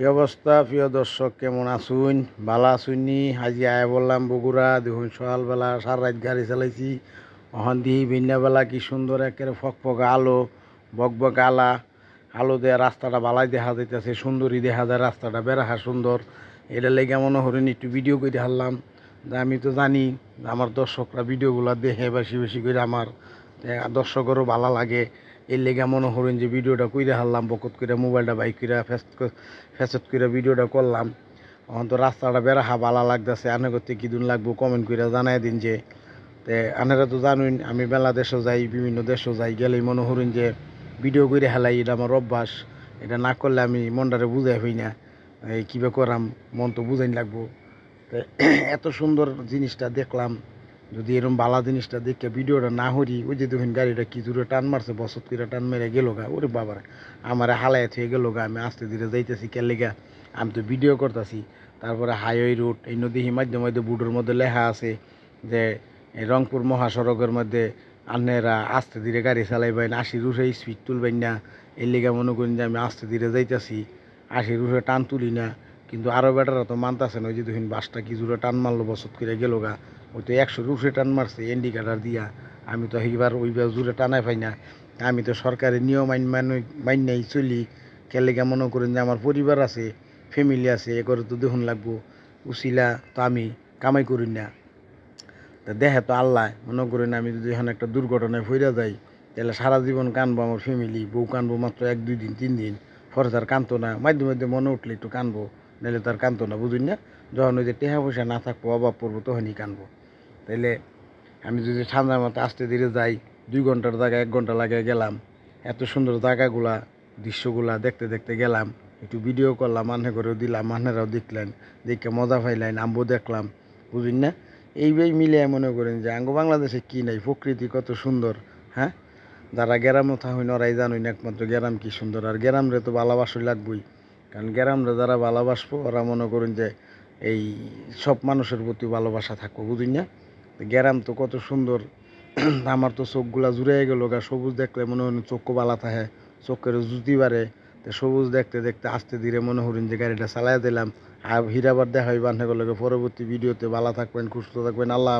কি অবস্থা? প্রিয় দর্শক, কেমন আসুন ভালো আসুননি আজি আয় বললাম, বগুড়া দেখুন, সকালবেলা সার রাত গাড়ি চালাইছি। অহন দিহি বেলা কি সুন্দর একেবারে ফকফকা আলো, বকবক আলা। আলো দেয়া রাস্তাটা বালাই দেখা যাইতেছে, সুন্দরী দেখা যায়, রাস্তাটা বেড়াহা সুন্দর। এটা লেগে মনে হরেন একটু ভিডিও করে হারলাম। আমি তো জানি, আমার দর্শকরা ভিডিওগুলো দেখে বেশি বেশি করে আমার দর্শকেরও ভালো লাগে। এর লেগে মনে হরেন যে ভিডিওটা কইরে হারলাম, বকত করে মোবাইলটা বাইক করে ফেসত করে ভিডিওটা করলাম। এখন তো রাস্তাটা বেড়াহা ভালো লাগতেছে, আনে করতে কিদিন লাগবো কমেন্ট করে জানাই দিন যে, তে আনারা তো জানুন আমি মেলা দেশও যাই, বিভিন্ন দেশও যাই, গেলেই মনে হরুন যে ভিডিও করে হেলাই, এটা আমার অভ্যাস। এটা না করলে আমি মনটারে বুঝাই হই না। এই কীভাবে করাম, মন তো বুঝাইন লাগবো। তো এত সুন্দর জিনিসটা দেখলাম। যদি এরকম বালা জিনিসটা দেখে ভিডিওটা না হরি ওই যে দেখুন গাড়িটা কি দূরে টান মারছে, বসত করে টান মেরে গেল গা। ওরে বাবার, আমার হালাই থেকে গেল গা, আমি আস্তে ধীরে যাইতেছি কেলেগা আমি তো ভিডিও করতেছি। তারপরে হাইওয়ে রুট এই নদী মাধ্যমে মধ্যে বুডোর মধ্যে লেখা আছে যে রংপুর মহাসড়কের মধ্যে আন্নেরা আস্তে ধীরে গাড়ি চালাইবেন আশির উঠে স্পিড তুলবেন না। এর লেগে মনে করেন যে আমি আস্তে ধীরে যাইতেছি আশির উঠে টান তুলি না। কিন্তু আরও বেটারা তো মানতেছে না ওই যে দেখুন বাসটা কি জোরে টান মারলো, বসত করে গেল গা। ওই তো একশো উঠে টান মারছে ইন্ডিকেটার দিয়া। আমি তো এইবার ওইবার জোরে টানাই পাই না। আমি তো সরকারের নিয়ম, আইন মানে মাইনাই চলি। কেলেগা মনে করেন যে আমার পরিবার আছে ফ্যামিলি আছে, এ করে তো দেখুন লাগবো। উচিলা তো আমি কামাই করি না। তা দেখে তো আল্লাহ, মনে করেন আমি যদি এখন একটা দুর্ঘটনায় ফইরা যাই, তাহলে সারা জীবন কানবো আমার ফ্যামিলি বউ কানবো মাত্র এক, দুই দিন, তিন দিন। পরে তার কানতো না, মাধ্যমে মধ্যে মনে উঠলে একটু কানবো। নাহলে তার কানতো না, বুঝুন না? যখন ওই যে টেহা পয়সা না থাকব, অভাব পড়ব, তখনই কানবো। তাইলে আমি যদি ঠান্ডার মতো আস্তে ধীরে যাই, দুই ঘণ্টার জায়গায় এক ঘণ্টা লাগে গেলাম, এত সুন্দর জায়গাগুলা, দৃশ্যগুলা দেখতে দেখতে গেলাম, একটু ভিডিও করলাম মানুষ করেও দিলাম মানুষরাও দেখলেন, দেখে মজা পাইলেন আম্বো দেখলাম, বুঝুন না? এইভাবে মিলে মনে করেন যে আঙ্গ বাংলাদেশে কী নাই, প্রকৃতি কত সুন্দর হ্যাঁ? যারা গ্রামও থাকুন ওরাই জানুন একমাত্র গ্রাম কি সুন্দর, আর গ্রামরে তো ভালোবাসই লাগবই। কারণ গ্রামরে যারা ভালোবাসবো, ওরা মনে করেন যে এই সব মানুষের প্রতি ভালোবাসা থাকব, বুঝুন না? গ্রাম তো কত সুন্দর। আমার তো চোখগুলা জুড়ে গেল গা, সবুজ দেখলে মনে হয় চোখও বালা থাকে চোখের জুতি বাড়ে। তো সবুজ দেখতে দেখতে আস্তে ধীরে মনে হরিণ যে গাড়িটা চালাই দিলাম। আর হীরাবার দেখা হয় বান্ধে গেলে পরবর্তী ভিডিওতে ভালো থাকবেন, সুস্থ থাকবেন, আল্লাহ।